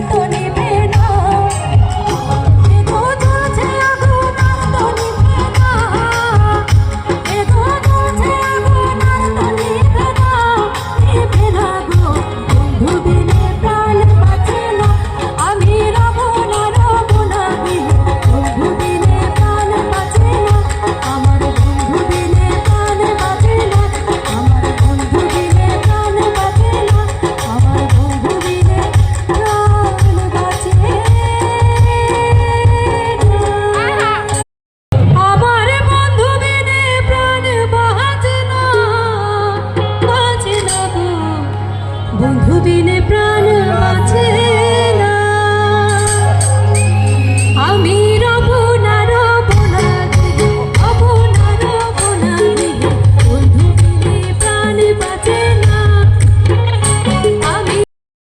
তোর বন্ধু বিনে প্রাণ